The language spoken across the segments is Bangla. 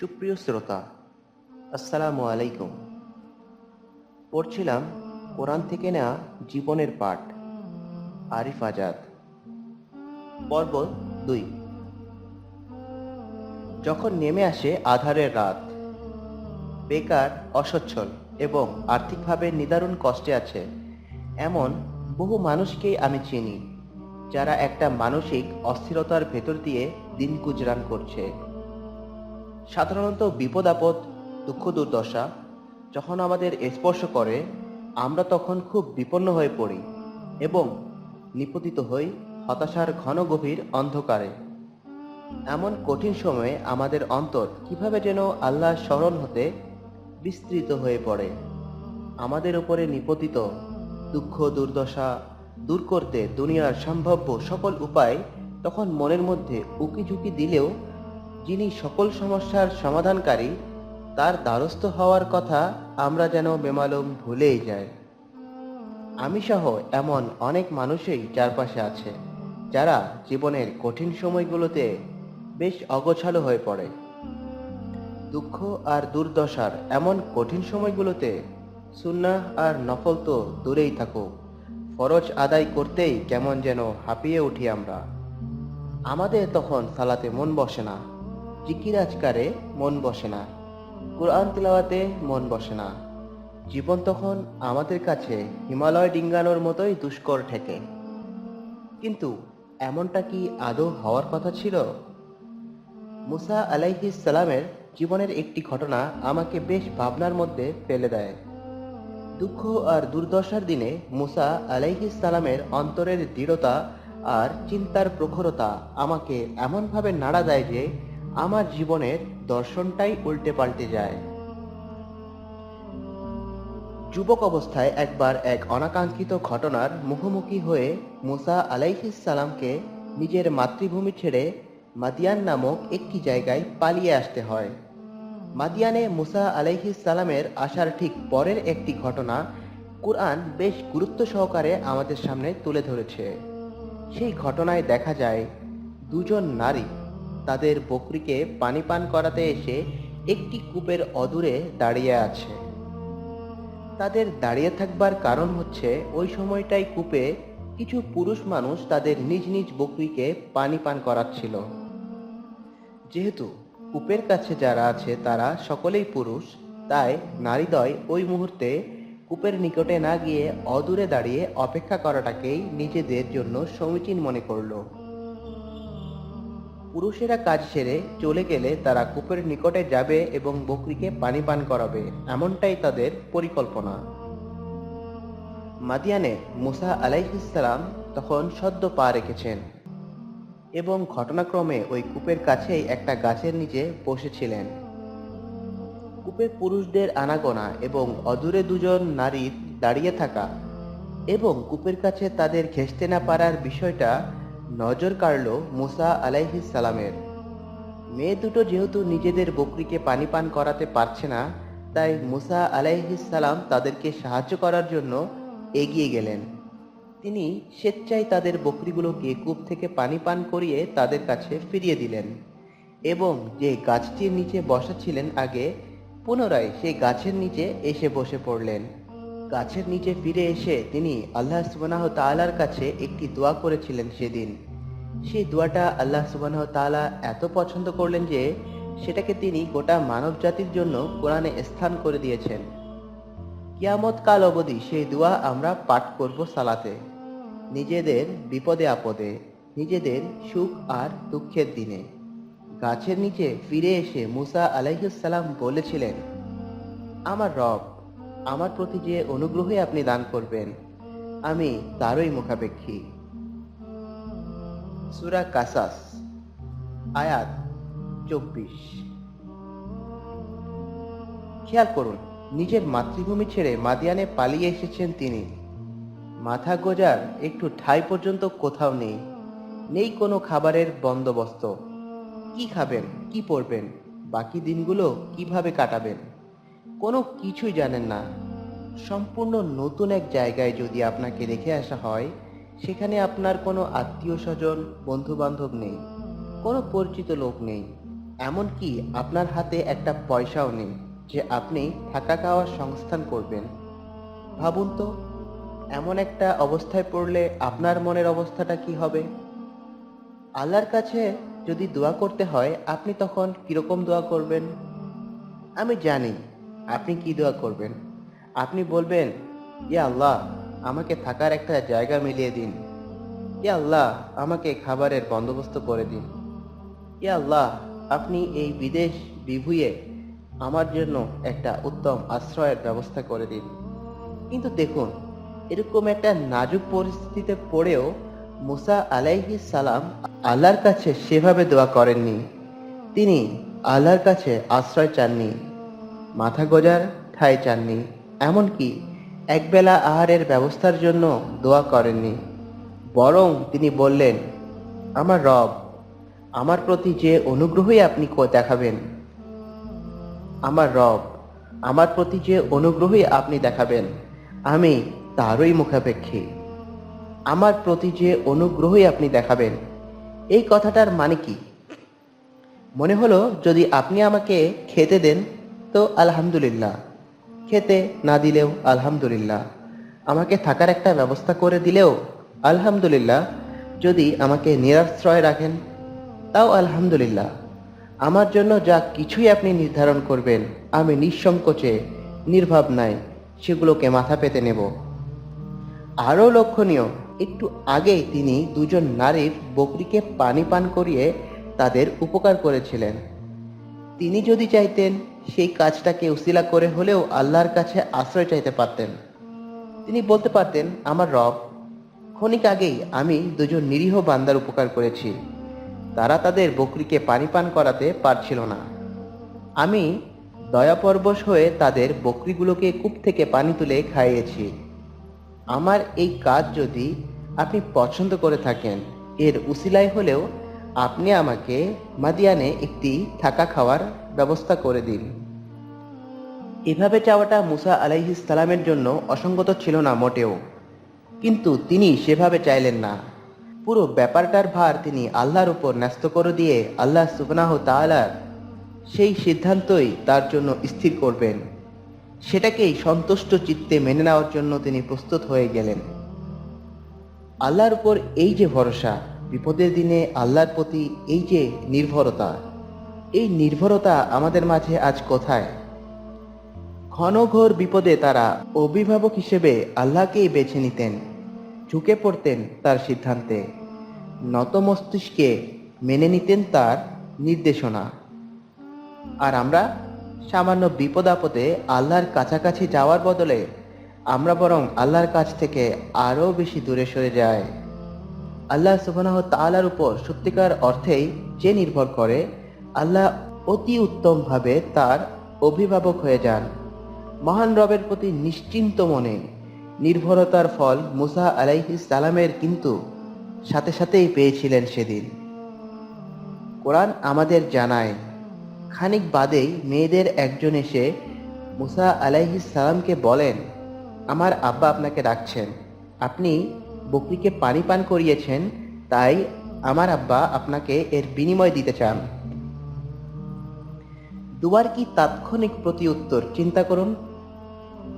সুপ্রিয় শ্রোতা, আসসালামু আলাইকুম। পড়ছিলাম কোরআন থেকে নেওয়া জীবনের পাঠ, আরিফ আজাদ। পর্ব দুই। যখন নেমে আসে আধারের রাত, বেকার, অসচ্ছল এবং আর্থিকভাবে নিদারুণ কষ্টে আছে, এমন বহু মানুষকেই আমি চিনি, যারা একটা মানসিক অস্থিরতার ভেতর দিয়ে দিন গুজরান করছে। সাধারণত বিপদ, আপদ, দুঃখ, দুর্দশা যখন আমাদের স্পর্শ করে, আমরা তখন খুব বিপন্ন হয়ে পড়ি এবং নিপতিত হই হতাশার ঘন গভীর অন্ধকারে। এমন কঠিন সময়ে আমাদের অন্তর কীভাবে যেন আল্লাহ স্মরণ হতে বিস্তৃত হয়ে পড়ে। আমাদের উপরে নিপতিত দুঃখ, দুর্দশা দূর করতে দুনিয়ার সম্ভাব্য সকল উপায় তখন মনের মধ্যে উকি ঝুঁকি দিলেও যিনি সকল সমস্যার সমাধানকারী, তার দ্বারস্থ হওয়ার কথা আমরা যেন বেমালুম ভুলেই যাই। আমি সহ এমন অনেক মানুষই চারপাশে আছে, যারা জীবনের কঠিন সময়গুলোতে বেশ অগোছালো হয়ে পড়ে। দুঃখ আর দুর্দশার এমন কঠিন সময়গুলোতে সুন্নাহ আর নফল তো দূরেই থাকুক, ফরজ আদায় করতেই কেমন যেন হাঁপিয়ে উঠি আমরা। আমাদের তখন সালাতে মন বসে না। জিকির আজকারে মন বসে না। কোরআন তিলাওয়াতে মন বসে না। জীবন তখন আমাদের কাছে হিমালয় ডিঙ্গানোর মতোই দুষ্কর ঠেকে। কিন্তু এমনটা কি আদৌ হওয়ার কথা ছিল? মুসা আলাইহিস সালামের জীবনের একটি ঘটনা আমাকে বেশ ভাবনার মধ্যে ফেলে দেয়। দুঃখ আর দুর্দশার দিনে মুসা আলাইহিস সালামের অন্তরের দৃঢ়তা আর চিন্তার প্রখরতা আমাকে এমনভাবে নাড়া দেয় যে আমার জীবনের দর্শনটাই উল্টে পাল্টে যায়। যুবক অবস্থায় একবার এক অনাকাঙ্ক্ষিত ঘটনার মুখোমুখি হয়ে মুসা সালামকে নিজের মাতৃভূমি ছেড়ে মাদিয়ান নামক একটি জায়গায় পালিয়ে আসতে হয়। মাদিয়ানে মুসা সালামের আসার ঠিক পরের একটি ঘটনা কুরআন বেশ গুরুত্ব সহকারে আমাদের সামনে তুলে ধরেছে। সেই ঘটনায় দেখা যায়, দুজন নারী তাদের বকরিকে পানি পান করাতে এসে একটি কূপের অদূরে দাঁড়িয়ে আছে। তাদের দাঁড়িয়ে থাকবার কারণ হচ্ছে, ওই সময়টাই কূপে কিছু পুরুষ মানুষ তাদের নিজ নিজ বকরিকে পানি পান করাচ্ছিল। যেহেতু কূপের কাছে যারা আছে তারা সকলেই পুরুষ, তাই নারীদয় ওই মুহূর্তে কূপের নিকটে না গিয়ে অদূরে দাঁড়িয়ে অপেক্ষা করাটাকেই নিজেদের জন্য সমীচীন মনে করল। পুরুষেরা কাজ সেরে চলে গেলে তারা কূপের নিকটে যাবে এবং বকরিকে পানি পান করাবে। এমনটাই তাদের পরিকল্পনা। মাদিয়ানে মুসা আলাইহিসসালাম তখন সদ্য পা রেখেছেন এবং ঘটনাক্রমে ওই কূপের কাছেই একটা গাছের নিচে বসেছিলেন। কূপে পুরুষদের আনাগোনা এবং অদূরে দুজন নারীর দাঁড়িয়ে থাকা এবং কূপের কাছে তাদের ঘেঁষতে না পারার বিষয়টা নজর কাড়ল মুসা আলাইহিস সালামের। মেয়ে দুটো যেহেতু নিজেদের বকরিকে পানি পান করাতে পারছে না, তাই মুসা আলাইহিস সালাম তাদেরকে সাহায্য করার জন্য এগিয়ে গেলেন। তিনি স্বেচ্ছায় তাদের বকরিগুলোকে কূপ থেকে পানি পান করিয়ে তাদের কাছে ফিরিয়ে দিলেন এবং যে গাছটির নিচে বসা ছিলেন আগে, পুনরায় সেই গাছের নিচে এসে বসে পড়লেন। গাছের নিচে ফিরে এসে তিনি আল্লাহ সুবানাহ তালার কাছে একটি দোয়া করেছিলেন সেদিন। সেই দোয়াটা আল্লাহ সুবানাহ তাআলা এত পছন্দ করলেন যে, সেটাকে তিনি গোটা মানব জাতির জন্য কোরআনে স্থান করে দিয়েছেন। কিয়ামত কাল অবধি সেই দোয়া আমরা পাঠ করব সালাতে। নিজেদের বিপদে আপদে, নিজেদের সুখ আর দুঃখের দিনে। গাছের নিচে ফিরে এসে মুসা আলাইহিসসালাম বলেছিলেন, আমার রব আমার প্রতি যে অনুগ্রহে আপনি দান করবেন, আমি তারই মুখাপেক্ষী। সুরা কাসাস, আয়াত চব্বিশ। খেয়াল করুন, নিজের মাতৃভূমি ছেড়ে মাদিয়ানে পালিয়ে এসেছেন তিনি। মাথা গোজার একটু ঠাই পর্যন্ত কোথাও নেই নেই কোনো খাবারের বন্দোবস্ত। কি খাবেন, কি পরবেন, বাকি দিনগুলো কীভাবে কাটাবেন? কোনো কিছুই জানেন না। সম্পূর্ণ নতুন এক জায়গায় যদি আপনাকে রেখে আসা হয়, সেখানে আপনার কোনো আত্মীয় স্বজন বন্ধু বান্ধব নেই, কোনো পরিচিত লোক নেই, এমনকি আপনার হাতে একটা পয়সাও নেই যে আপনি থাকা খাওয়ার সংস্থান করবেন। ভাবুন তো, এমন একটা অবস্থায় পড়লে আপনার মনের অবস্থাটা কি হবে? আল্লাহর কাছে যদি দোয়া করতে হয়, আপনি তখন কীরকম দোয়া করবেন? আমি জানি আপনি কি দোয়া করবেন? আপনি বলবেন, ইয়া আল্লাহ, আমাকে থাকার একটা জায়গা মিলিয়ে দিন। ইয়া আল্লাহ, আমাকে খাবারের বন্দোবস্ত করে দিন। ইয়া আল্লাহ, আপনি এই বিদেশ বিভুয়ে আমার জন্য একটা উত্তম আশ্রয়ের ব্যবস্থা করে দিন। কিন্তু দেখুন, এরকম একটা নাজুক পরিস্থিতিতে পড়েও মুসা আলাইহি সালাম আল্লাহর কাছে সেভাবে দোয়া করেননি। তিনি আল্লাহর কাছে আশ্রয় চাননি। মাথা গোজার ঠাঁই চাননি, এমনকি একবেলা আহারের ব্যবস্থার জন্য দোয়া করেননি। বরং তিনি বললেন, আমার রব, আমার প্রতি যে অনুগ্রহই আপনি দেখাবেন, আমার রব, আমার প্রতি যে অনুগ্রহই আপনি দেখাবেন, আমি তারই মুখাপেক্ষী। আমার প্রতি যে অনুগ্রহই আপনি দেখাবেন, এই কথাটার মানে কি? মনে হলো যদি আপনি আমাকে খেতে দেন তো আলহামদুলিল্লাহ। খেতে না দিলেও আলহামদুলিল্লাহ। আমাকে থাকার একটা ব্যবস্থা করে দিলেও আলহামদুলিল্লাহ। যদি আমাকে নিরাশ্রয় রাখেন, তাও আলহামদুলিল্লাহ। আমার জন্য যা কিছুই আপনি নির্ধারণ করবেন, আমি নিঃসংকোচে নির্ভাবনায় সেগুলোকে মাথা পেতে নেব। আরও লক্ষণীয়, একটু আগেই তিনি দুজন নারীর বকরিকে পানি পান করিয়ে তাদের উপকার করেছিলেন। তিনি যদি চাইতেন সেই কাজটাকে উসিলা করে হলেও আল্লাহর কাছে আশ্রয় চাইতে পারতেন। তিনি বলতে পারতেন, আমার রব, ক্ষণিক আগেই আমি দুজন নিরীহ বান্দার উপকার করেছি। তারা তাদের বকরিকে পানি পান করাতে পারছিল না। আমি দয়াপরবশ হয়ে তাদের বকরিগুলোকে কূপ থেকে পানি তুলে খাইয়েছি। আমার এই কাজ যদি আপনি পছন্দ করে থাকেন, এর উসিলায় হলেও আপনি আমাকে মাদিয়ানে একটি থাকা খাওয়ার ব্যবস্থা করে দিন। এভাবে চাওয়াটা মুসা সালামের জন্য অসঙ্গত ছিল না মোটেও। কিন্তু তিনি সেভাবে চাইলেন না। পুরো ব্যাপারটার ভার তিনি আল্লাহর উপর ন্যস্ত করে দিয়ে আল্লাহ সুবনাহ তাআলার সেই সিদ্ধান্তই তার জন্য স্থির করবেন। সেটাকেই সন্তুষ্ট চিত্তে মেনে নেওয়ার জন্য তিনি প্রস্তুত হয়ে গেলেন। আল্লাহর উপর এই যে ভরসা বিপদের দিনে আল্লাহর প্রতি এই যে নির্ভরতা, এই নির্ভরতা আমাদের মাঝে আজ কোথায়? ঘনঘোর বিপদে তারা অভিভাবক হিসেবে আল্লাহকেই বেছে নিতেন, ঝুঁকে পড়তেন তার সিদ্ধান্তে। নত মস্তিষ্কে মেনে নিতেন তার নির্দেশনা। আর আমরা সামান্য বিপদ আপদে আল্লাহর কাছাকাছি যাওয়ার বদলে আমরা বরং আল্লাহর কাছ থেকে আরও বেশি দূরে সরে যাই। আল্লাহ সুবহানাহ তাআলার উপর সত্যিকার অর্থেই যে নির্ভর করে, আল্লাহ অতি উত্তমভাবে তার অভিভাবক হয়ে যান। মহান রবের প্রতি নিশ্চিন্ত মনে নির্ভরতার ফল মুসা আলাইহিস সালামের কিন্তু সাথে সাথেই পেয়েছিলেন সেদিন। কোরআন আমাদের জানায়, খানিক বাদেই মেয়েদের একজন এসে মুসা আলাইহিস সালামকে বলেন, আমার আব্বা আপনাকে ডাকছেন। আপনি বকরিকে পানি পান করিয়েছেন, তাই আমার আব্বা আপনাকে এর বিনিময় দিতে চান। দুবার কি তাৎক্ষণিক প্রতি উত্তর চিন্তা করুন।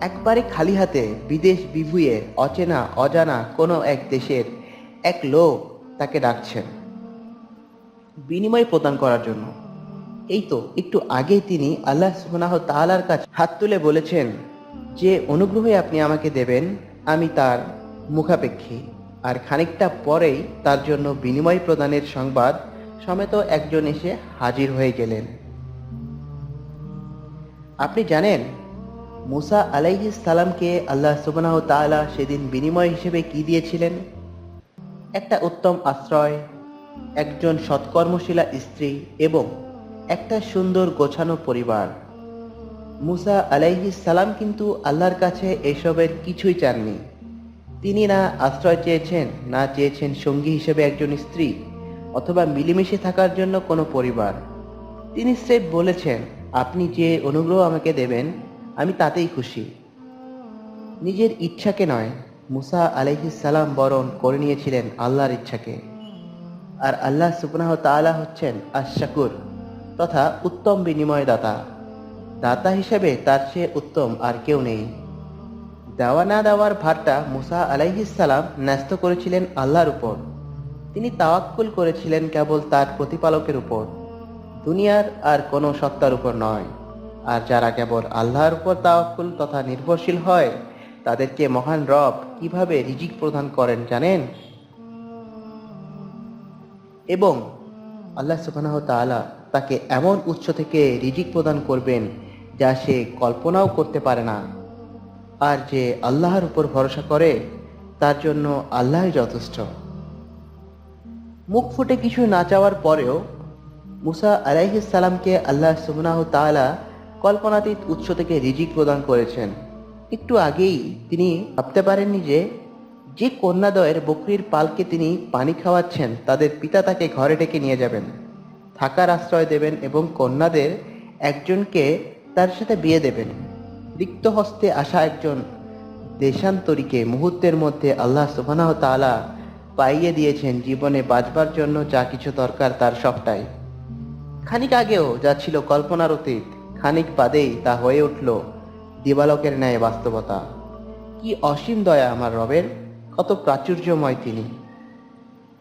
একবারে খালি হাতে বিদেশ বিভুয়ে অচেনা, অজানা কোনো এক দেশের এক লোক তাকে ডাকছেন। বিনিময় প্রদান করার জন্য। এই তো একটু আগেই তিনি আল্লাহ সুবহানাহু তাআলার কাছে হাত তুলে বলেছেন যে, অনুগ্রহে আপনি আমাকে দেবেন, আমি তার মুখাপেক্ষী। আর খানিকটা পরেই তার জন্য বিনিময় প্রদানের সংবাদ সমেত একজন এসে হাজির হয়ে গেলেন। আপনি জানেন, মুসা আলাইহিস সালামকে আল্লাহ সুবনাহ তাআলা সেদিন বিনিময় হিসেবে কি দিয়েছিলেন? একটা উত্তম আশ্রয়, একজন সৎকর্মশীলা স্ত্রী এবং একটা সুন্দর গোছানো পরিবার। মুসা আলাইহিস সালাম কিন্তু আল্লাহর কাছে এসবের কিছুই চাননি। তিনি না আশ্রয় চেয়েছেন, না চেয়েছেন সঙ্গী হিসেবে একজন স্ত্রী, অথবা মিলেমিশে থাকার জন্য কোনো পরিবার। তিনি স্রেফ বলেছেন, আপনি যে অনুগ্রহ আমাকে দেবেন, আমি তাতেই খুশি। নিজের ইচ্ছাকে নয়, মুসা সালাম বরণ করে নিয়েছিলেন আল্লাহর ইচ্ছাকে। আর আল্লাহ সুবনাহ তাআলা হচ্ছেন আশ-শাকুর, তথা উত্তম বিনিময়দাতা। দাতা হিসেবে তার চেয়ে উত্তম আর কেউ নেই। দেওয়া না দেওয়ার ভারটা মুসা আলাইহিসালাম ন্যস্ত করেছিলেন আল্লাহর উপর। তিনি তাওয়াক্কুল করেছিলেন কেবল তার প্রতিপালকের উপর। দুনিয়ার আর কোনো সত্তার উপর নয়। আর যারা কেবল আল্লাহর উপর তাওয়াক্কুল তথা নির্ভরশীল হয়, তাদেরকে মহান রব কীভাবে রিজিক প্রদান করেন জানেন? এবং আল্লাহ সুবহানাহু তাআলা তাকে এমন উৎস থেকে রিজিক প্রদান করবেন যা সে কল্পনাও করতে পারে না। আর যে আল্লাহর উপর ভরসা করে, তার জন্য আল্লাহই যথেষ্ট। মুখ ফুটে কিছু না চাওয়ার পরেও মুসা আলাইহিস সালামকে আল্লাহ সুবহানাহ তাআলা কল্পনাতীত উৎস থেকে রিজিক প্রদান করেছেন। একটু আগেই তিনি ভাবতে পারেননি যে যে কন্যাদয়ের বকরির পালকে তিনি পানি খাওয়াচ্ছেন, তাদের পিতা তাকে ঘরে ডেকে নিয়ে যাবেন। থাকার আশ্রয় দেবেন এবং কন্যাদের একজনকে তার সাথে বিয়ে দেবেন। রিক্ত হস্তে আসা একজন দেশান্তরীকে মুহূর্তের মধ্যে আল্লাহ সুবহানাহু তাআলা পাইয়ে দিয়েছেন জীবনে বাঁচবার জন্য যা কিছু দরকার তার সবটাই। খানিক আগেও যা ছিল কল্পনার অতীত, খানিক বাদেই তা হয়ে উঠল দিবালকের ন্যায় বাস্তবতা। কি অসীম দয়া আমার রবের, কত প্রাচুর্যময় তিনি।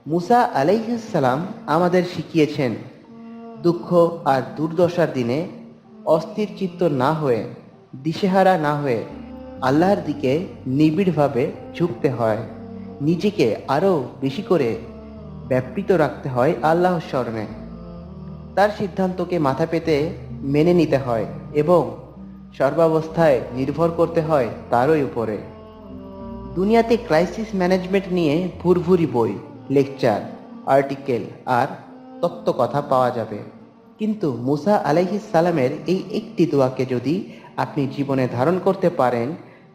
মুসা আলাইহিসসালাম আমাদের শিখিয়েছেন, দুঃখ আর দুর্দশার দিনে অস্থির চিত্ত না হয়ে দিশেহারা না হয়ে আল্লাহর দিকে নিবিড়ভাবে ঝুঁকতে হয়। নিজেকে আরও বেশি করে ব্যাপৃত রাখতে হয় আল্লাহর স্মরণে। তার সিদ্ধান্তকে মাথা পেতে মেনে নিতে হয় এবং সর্বাবস্থায় নির্ভর করতে হয় তারই উপরে। দুনিয়াতে ক্রাইসিস ম্যানেজমেন্ট নিয়ে ভুরভুরি বই লেকচার আর্টিকেল আর তত্ত্ব কথা পাওয়া যাবে। কিন্তু মুসা আলাইহিস সালামের এই একটি দোয়াকে যদি আপনি জীবনে ধারণ করতে পারেন,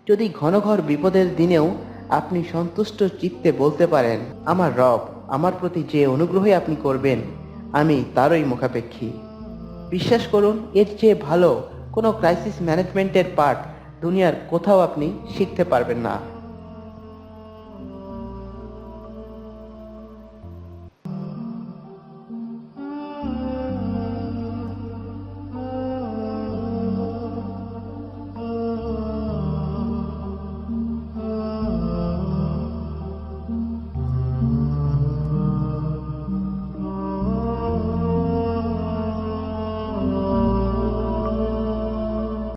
যদি ঘনঘর বিপদের দিনেও আপনি সন্তুষ্ট চিত্তে বলতে পারেন, আমার রব, আমার প্রতি যে অনুগ্রহে আপনি করবেন, আমি তারই মুখাপেক্ষী। বিশ্বাস করুন, এর চেয়ে ভালো কোনো ক্রাইসিস ম্যানেজমেন্টের পার্ট দুনিয়ার কোথাও আপনি শিখতে পারবেন না।